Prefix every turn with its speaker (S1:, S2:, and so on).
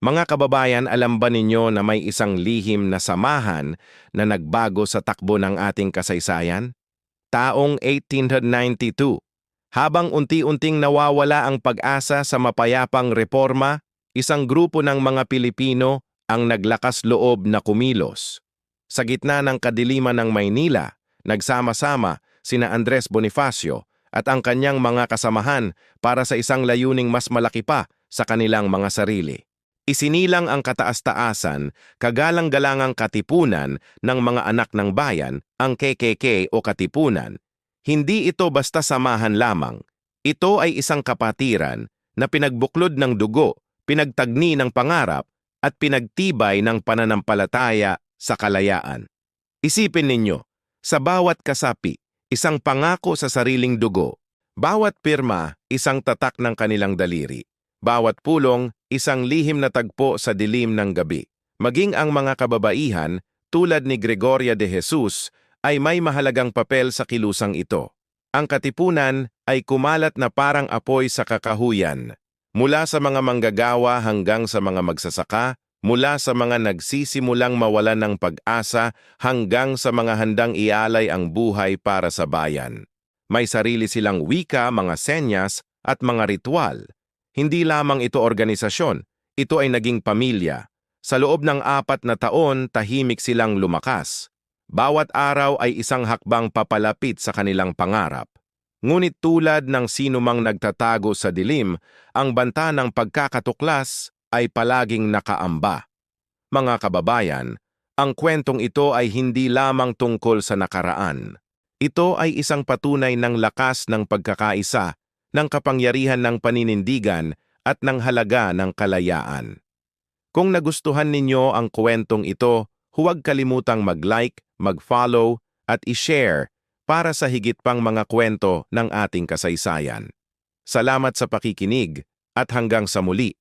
S1: Mga kababayan, alam ba ninyo na may isang lihim na samahan na nagbago sa takbo ng ating kasaysayan? Taong 1892, habang unti-unting nawawala ang pag-asa sa mapayapang reforma, isang grupo ng mga Pilipino ang naglakas loob na kumilos. Sa gitna ng kadiliman ng Maynila, nagsama-sama sina Andres Bonifacio at ang kanyang mga kasamahan para sa isang layuning mas malaki pa sa kanilang mga sarili. Isinilang ang kataas-taasan, kagalang-galangang katipunan ng mga anak ng bayan, ang KKK o katipunan. Hindi ito basta samahan lamang. Ito ay isang kapatiran na pinagbuklod ng dugo, pinagtagni ng pangarap, at pinagtibay ng pananampalataya sa kalayaan. Isipin ninyo, sa bawat kasapi, isang pangako sa sariling dugo. Bawat pirma, isang tatak ng kanilang daliri. Bawat pulong, isang lihim na tagpo sa dilim ng gabi. Maging ang mga kababaihan, tulad ni Gregoria de Jesus, ay may mahalagang papel sa kilusang ito. Ang katipunan ay kumalat na parang apoy sa kakahuyan. Mula sa mga manggagawa hanggang sa mga magsasaka, mula sa mga nagsisimulang mawalan ng pag-asa hanggang sa mga handang ialay ang buhay para sa bayan. May sarili silang wika, mga senyas, at mga ritual. Hindi lamang ito organisasyon, ito ay naging pamilya. Sa loob ng apat na taon, tahimik silang lumakas. Bawat araw ay isang hakbang papalapit sa kanilang pangarap. Ngunit tulad ng sinumang nagtatago sa dilim, ang banta ng pagkakatuklas ay palaging nakaamba. Mga kababayan, ang kwentong ito ay hindi lamang tungkol sa nakaraan. Ito ay isang patunay ng lakas ng pagkakaisa, ng kapangyarihan ng paninindigan at ng halaga ng kalayaan. Kung nagustuhan ninyo ang kwentong ito, huwag kalimutang mag-like, mag-follow at i-share para sa higit pang mga kwento ng ating kasaysayan. Salamat sa pakikinig at hanggang sa muli.